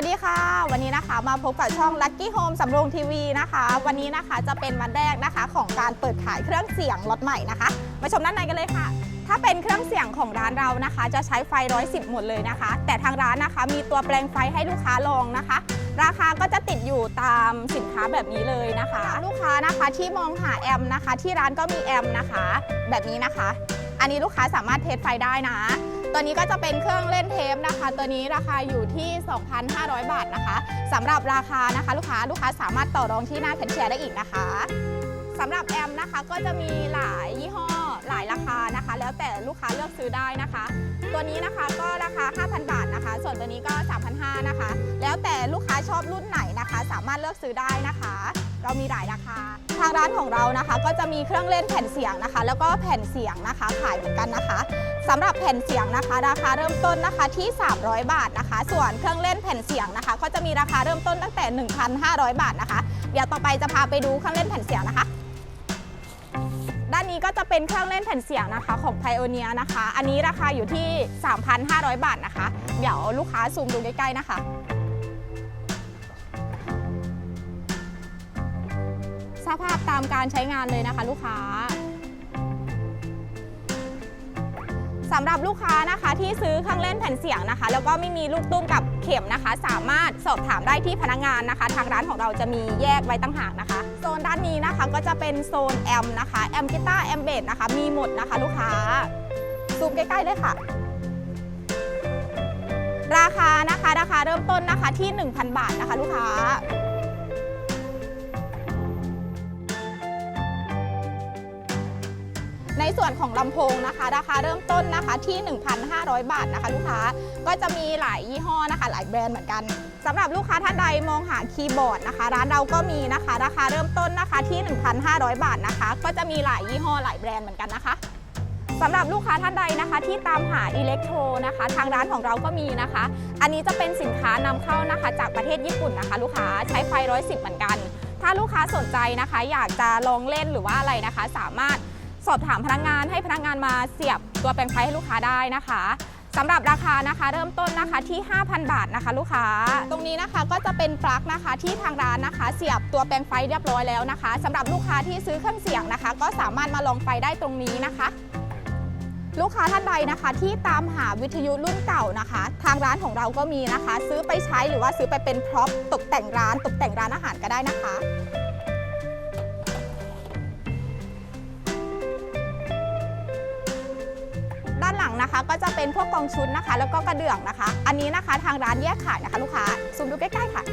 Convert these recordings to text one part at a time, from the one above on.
วัสดีค่ะ วันนี้นะคะมาพบกับช่อง Lucky Home สำโรงทีวีนะคะ วันนี้นะคะจะเป็นวันแรกนะคะของการเปิดขายเครื่องเสียงรถใหม่นะคะ มาชมด้านในกันเลยค่ะ ถ้าเป็นเครื่องเสียงของร้านเรานะคะ จะใช้ไฟ 110 หมดเลยนะคะ แต่ทางร้านนะคะมีตัวแปลงไฟให้ลูกค้าลองนะคะ ราคาก็จะติดอยู่ตามสินค้าแบบนี้เลยนะคะ ลูกค้านะคะที่มองหาแอมนะคะ ที่ร้านก็มีแอมนะคะ แบบนี้นะคะ อันนี้ลูกค้าสามารถเทสไฟได้นะ ตัวนี้ก็จะเป็นเครื่องเล่นเทปนะคะ ตัวนี้ราคาอยู่ที่ 2,500 บาทนะคะสำหรับราคานะคะ ลูกค้าลูกค้าสามารถต่อรองที่หน้าแผ่นแชร์ได้อีกนะคะสำหรับแอมนะคะก็จะมีหลายยี่ห้อหลายราคานะคะ แล้วแต่ลูกค้าเลือกซื้อได้นะคะ ตัวนี้นะคะก็ราคา 5,000 บาทนะคะ ส่วนตัวนี้ก็ 3,500นะคะ แล้วแต่ลูกค้าชอบรุ่นไหนนะคะ สามารถเลือกซื้อได้นะคะ เรามีหลายราคา ทางร้านของเรานะคะ ก็จะมีเครื่องเล่นแผ่นเสียงนะคะ แล้วก็แผ่นเสียงนะคะขายเหมือนกันนะคะสำหรับแผ่นเสียงนะคะ ราคาเริ่มต้นนะคะที่ 300 บาทนะคะ ส่วนเครื่องเล่นแผ่นเสียงนะคะ ก็จะมีราคาเริ่มต้นตั้งแต่ 1,500 บาทนะคะ เดี๋ยวต่อไปจะพาไปดูเครื่องเล่นแผ่นเสียงนะคะด้านนี้ก็จะเป็นเครื่องเล่นแผ่นเสียงนะคะของ Pioneer นะคะ อันนี้ราคาอยู่ที่ 3,500 บาทนะคะ เดี๋ยวลูกค้าซูมดูใกล้ๆนะคะ สภาพตามการใช้งานเลยนะคะ ลูกค้าสำหรับลูกค้านะคะที่ซื้อเครื่องเล่นแผ่นเสียงนะคะ แล้วก็ไม่มีลูกตุ้มกับเข็มนะคะ สามารถสอบถามได้ที่พนักงานนะคะ ทางร้านของเราจะมีแยกไว้ตั้งหากนะคะโซนด้านนี้นะคะก็จะเป็นโซนแอมนะคะแอมกีตาร์แอมเบสนะคะ มีหมดนะคะ ลูกค้าซูมใกล้ๆเลยค่ะ ราคานะคะราคาเริ่มต้นนะคะที่ 1,000 บาทนะคะ ลูกค้า ในส่วนของลำโพงนะคะ ราคาเริ่มต้นนะคะที่ 1,500 บาทนะคะ ลูกค้าก็จะมีหลายยี่ห้อนะคะ หลายแบรนด์เหมือนกันสำหรับลูกค้าท่านใดมองหาคีย์บอร์ดนะคะ ร้านเราก็มีนะคะ ราคาเริ่มต้นนะคะที่ 1,500 บาทนะคะ ก็จะมีหลายยี่ห้อหลายแบรนด์เหมือนกันนะคะสำหรับลูกค้าท่านใดนะคะที่ตามหาอิเล็กโทรนะคะ ทางร้านของเราก็มีนะคะ อันนี้จะเป็นสินค้านำเข้านะคะ จากประเทศญี่ปุ่นนะคะ ลูกค้าใช้ไฟ110เหมือนกัน ถ้าลูกค้าสนใจนะคะ อยากจะลองเล่นหรือว่าอะไรนะคะ สามารถ สอบถามพนักงานให้พนักงานมาเสียบตัวแปลงไฟให้ลูกค้าได้นะคะสำหรับราคานะคะ เริ่มต้นนะคะที่ 5,000 บาทนะคะ ลูกค้า ตรงนี้นะคะก็จะเป็นปลั๊กนะคะที่ทางร้านนะคะ เสียบตัวแปลงไฟเรียบร้อยแล้วนะคะสำหรับลูกค้าที่ซื้อเครื่องเสียงนะคะ ก็สามารถมาลองไฟได้ตรงนี้นะคะ ลูกค้าท่านใดนะคะ ที่ตามหาวิทยุรุ่นเก่านะคะ ทางร้านของเราก็มีนะคะ ซื้อไปใช้หรือว่าซื้อไปเป็นพร็อพตกแต่งร้านตกแต่งร้านอาหารก็ได้นะคะ นะคะ ก็จะเป็นพวกกองชุดนะคะ แล้วก็กระเดื่องนะคะ อันนี้นะคะทางร้านแยกขายนะคะ ลูกค้าซูมดูใกล้ๆค่ะ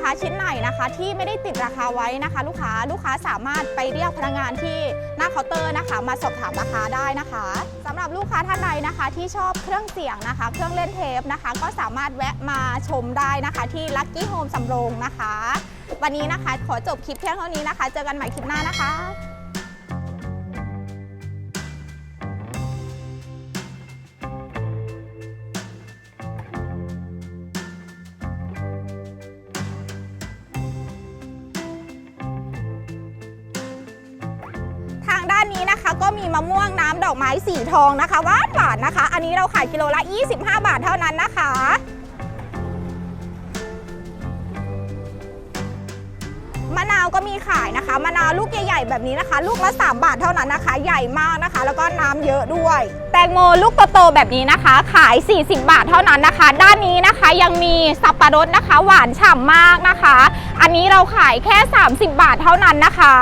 ค้าชิ้นไหนนะคะ ที่ไม่ได้ติดราคาไว้นะคะ ลูกค้าลูกค้าสามารถไปเรียกพนักงานที่หน้าเคาน์เตอร์นะคะ มาสอบถามราคาได้นะคะสำหรับลูกค้าท่านใดนะคะ ที่ชอบเครื่องเสียงนะคะ เครื่องเล่นเทปนะคะ ก็สามารถแวะมาชมได้นะคะ ที่ Lucky Home สำโรงนะคะ วันนี้นะคะ ขอจบคลิปเพียงเท่านี้นะคะ เจอกันใหม่คลิปหน้านะคะ ก็มีมะม่วงน้ำดอกไม้สีทองนะคะหวานหวานนะคะ อันนี้เราขายกิโลละ 25 บาทเท่านั้นนะคะมะนาวก็มีขายนะคะมะนาวลูกใหญ่ๆแบบนี้นะคะ ลูกละ 3 บาทเท่านั้นนะคะ ใหญ่มากนะคะ แล้วก็น้ำเยอะด้วย แตงโมลูกโตๆแบบนี้นะคะ ขาย 40 บาทเท่านั้นนะคะ ด้านนี้นะคะยังมีสับปะรดนะคะ หวานฉ่ำมากนะคะ อันนี้เราขายแค่ 30 บาทเท่านั้นนะคะ